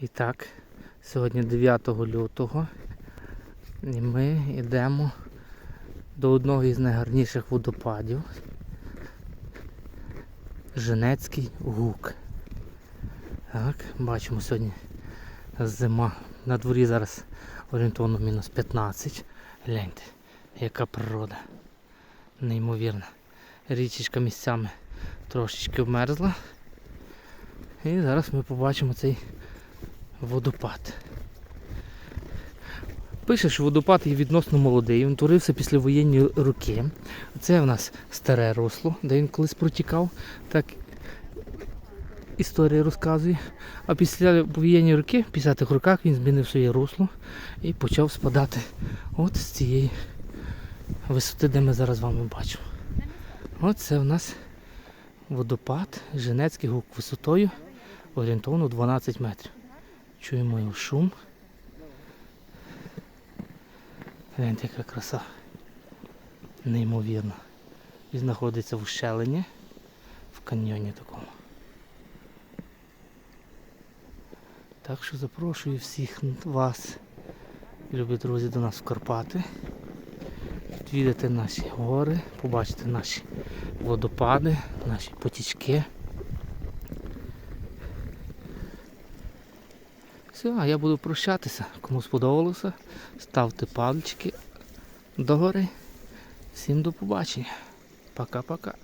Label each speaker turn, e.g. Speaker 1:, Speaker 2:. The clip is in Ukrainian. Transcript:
Speaker 1: І так, сьогодні 9 лютого. І ми йдемо до одного із найгарніших водопадів. Женецький гук. Так, бачимо сьогодні зима. На дворі зараз орієнтовно мінус 15. Гляньте, яка природа. Неймовірна. Річечка місцями трошечки вмерзла. І зараз ми побачимо цей водопад. Пише, що водопад є відносно молодий, він творився після воєнні роки. Це в нас старе русло, де він колись протікав, так історія розказує. А після воєнні роки, в 50-х роках, він змінив своє русло і почав спадати от з цієї висоти, де ми зараз вами бачимо. От це в нас водопад Женецький гук висотою орієнтовно 12 метрів. Чуємо його шум. Гляньте, яка краса. Неймовірно. Він знаходиться в ущелині, в каньйоні такому. Так що запрошую всіх вас, любі друзі, до нас в Карпати. Відвідати наші гори, побачити наші водопади, наші потічки. Все, а я буду прощатися. Кому сподобалося, ставте палички догори. Всім до побачення. Пока-пока.